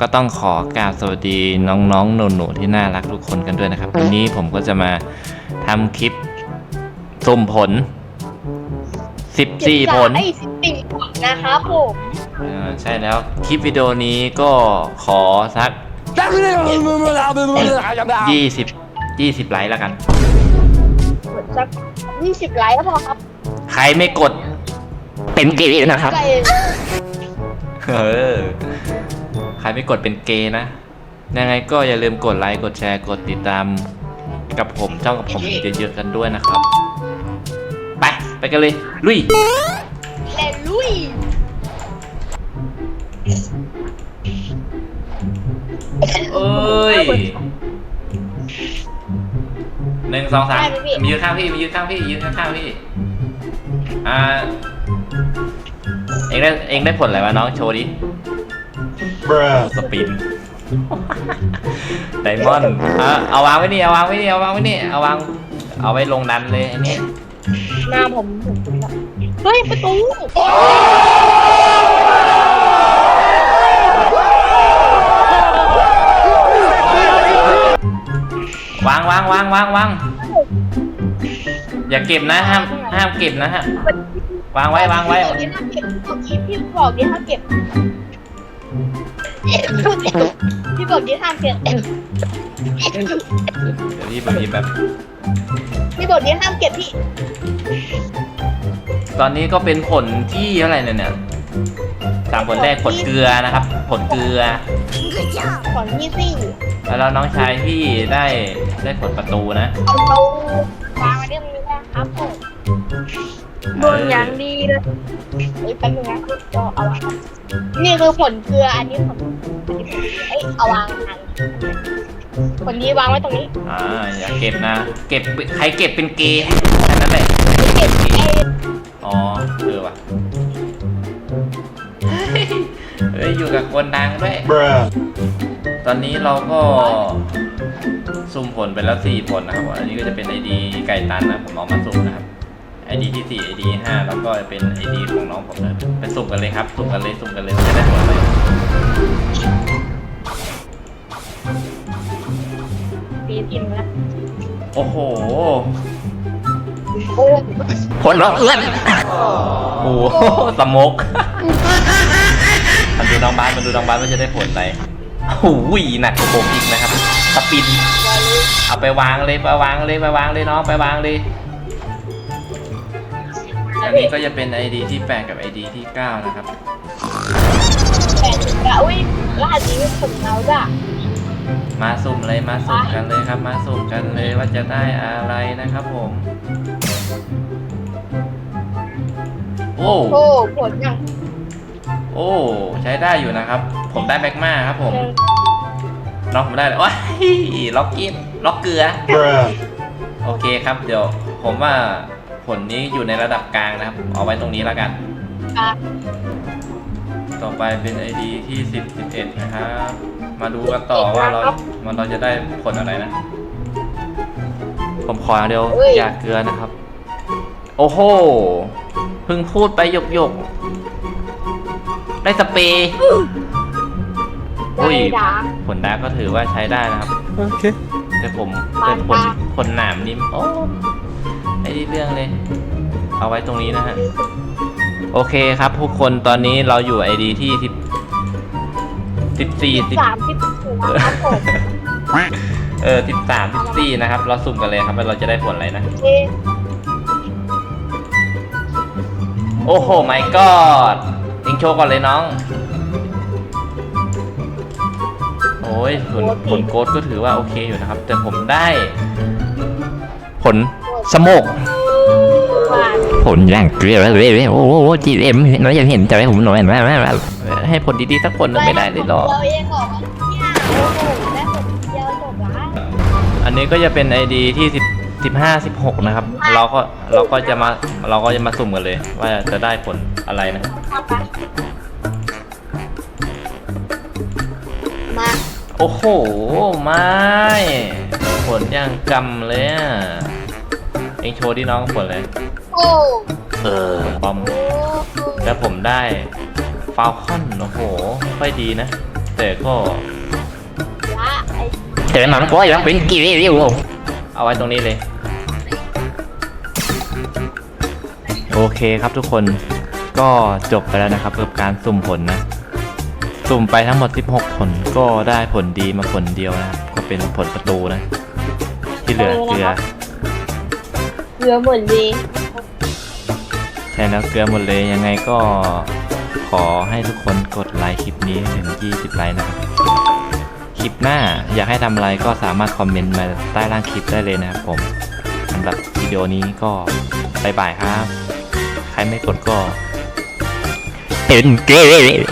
ก็ต้องขอกราบสวัสดีน้องๆหนูๆที่น่ารักทุกคนกันด้วยนะครับ วันนี้ผมก็จะมาทำคลิปสุ่มผล 14 ผลไอ้สิบสี่ผลนะครับผมเออใช่แล้วคลิปวิดีโอนี้ก็ขอสัก 20 20 ไลค์แล้วกัน ผลสักยี่สิบไลค์ก็พอครับใครไม่กดเป็นเกย์นะครับไก่เออ ใครไม่กดเป็นเกย์นะ ยังไงก็อย่าลืมกดไลค์ กดแชร์ กดติดตาม กับผมช่องกับผมเยอะๆกันด้วยนะครับ ไป ไปกันเลย ลุย แลลุยเอ้ยหนึ่งสองสามมายืนข้างพี่มายืนข้างพี่ยืนข้างๆพี่ อ่า เองได้เองได้ผลอะไรวะน้องโชว์ดิ Bruh. สปินไดมอนด์เอาเอาวางไว้นี่เอาวางไว้นี่เอาวางไว้นี่เอาวางเอาไว้ลงดันเลยอันนี้หน้าผมผมผมละเฮ้ยประตูวางวางวางวางวางอย่าเก็บนะห้ามห้ามเก็บนะฮะวางไว้วางไว้พี่บอกดิห้ามเก็บเมื่อกี้พี่บอกดิห้ามเก็บ พี่บอกดิห้ามเก็บเดี๋ยวพี่แบบนี้แบบพี่บอกดิห้ามเก็บพี่ตอนนี้ก็เป็นผลที่อะไรเนี่ยเนี่ยสามผลแรกผลเกลือนะครับ ผลเกลือ ของพี่สี่แล้วน้องชายพี่ได้ได้ผลประตูนะประตูวางไว้เรื่องนี้นะครับผมเออเลยเฮ้ยแป๊บนึงนะก็เอาวาง นี่คือผลเกลืออันนี้ผลเอ้ยเอาวางอันผลนี้วางไว้ตรงนี้อ่าอย่าเก็บนะ เก็บใครเก็บเป็นเกย์แค่นั้นแหละเก็บไอ้อ๋อเออว่ะเฮ้ยอยู่กับคนดังด้วย Bruh. ตอนนี้เราก็สุ่มผลไปแล้วสี่ผลนะครับอันนี้ก็จะเป็น ID ไก่ตันนะผมเอามาสุ่มนะครับ ID ที่สี่ ID ห้าแล้วก็เป็น ID ของน้องผมนะไปสุ่มกันเลยครับ สุ่มกันเลยสุ่มกันเลยว่าจะได้ผลอะไรปีนอิ่มแล้วโอ้โหโอ้ผลเอื้อนโอ้โหสมกมันดูน้องบ้านมันดูน้องบ้านว่าจะได้ผลอะไรโอ้โหหนักกว่าผมอีกนะครับสปิน เอาไปวางเลยไปวางเลยไปวางเลยน้องไปวางเลย อันนี้ก็จะเป็น ID ที่ 8 กับ ID ที่ 9 นะครับ แปดสิบแล้วอุ้ยรหัสนี้เป็นผลเราจ้ะมาสุ่มเลยมาสุ่มกันเลยครับ มาสุ่มกันเลยว่าจะได้อะไรนะครับผม โอ้โอ้ผลอย่างโอ้ใช้ได้อยู่นะครับ ผมได้แม็กมาครับผมน้องผมได้เลยว้ายล็อกกินล็อกเกลือ Bruh. โอเคครับ เดี๋ยวผมว่าผ ลนี้อยู่ในระดับกลางนะครับ เอาไว้ตรงนี้แล้วกัน อะต่อไปเป็น ID ที่10 11นะครับ มาดูกันต่อว่าเรามันเราจะได้ผลอะไรนะ ผมขออย่างเดียวอย่าเกลือนะครับ โอ้โหเพิ่งพูดไปหยกหยกๆได้สเปรย์อุ้ย ได้ดาผลดาร์กก็ถือว่าใช้ได้นะครับ โอเค แต่ผมแต่ผลผลหนามนี่โอ้ ไอ้นี่เรื่องเลย เอาไว้ตรงนี้นะฮะ โอเคครับทุกคนตอนนี้เราอยู่ไอดีที่สิบสิบสี่สิบสามสิบสี่นะครับผมเออสิบสามสิบสี่นะครับ เราสุ่มกันเลยครับว่าเราจะได้ผลอะไรนะ เอ๊ะโอ้โหไม่กอดยิงโชว์ก่อนเลยน้อง โอ้ยผลผลโกดก็ถือว่าโอเคอยู่นะครับ แต่ผมได้ ผลสโมกว่า ผลอย่างเรียบเรียโอ้โหจีเอ็มน้อยจะเห็นใจผมหน่อยแม่แม่แม่ให้ผลดีๆสักคนนึงไม่ได้เลยหรอเราเองเหรอเนี่ยโอ้โหได้ผลเดียวจบละอันนี้ก็จะเป็น ID ที่10 15 16นะครับ เราก็เราก็จะมาเราก็จะมาสุ่มกันเลย ว่าจะได้ผลอะไรนะ มา โอ้โห ไม่ ผลอย่างกำเลยอะ เองโชว์ที่น้องผลเลย โอ้เออบอมโอ้แล้วผมได้ฟาวคอนโอ้โหไม่ค่อยดีนะ แต่ก็ละไอ้แต่มันก็ยังเป็นกี่วิวเอาไว้ตรงนี้เลย โอเคครับทุกคนก็จบไปแล้วนะครับกับการสุ่มผลนะ สุ่มไปทั้งหมด 16 ผลก็ได้ผลดีมาผลเดียวนะครับก็เป็นผลประตูนะ ที่เหลือเกลือ เรือหมดเลยใช่แล้วเกลือหมดเลยยังไงก็ขอให้ทุกคนกดไลค์คลิปนี้ให้ถึง 20 ไลค์นะครับ คลิปหน้าอยากให้ทำอะไรก็สามารถคอมเมนต์มาใต้ล่างคลิปได้เลยนะครับผมสำหรับวิดีโอนี้ก็บายบายครับ ใครไม่กดก็เป็นเกี่วิว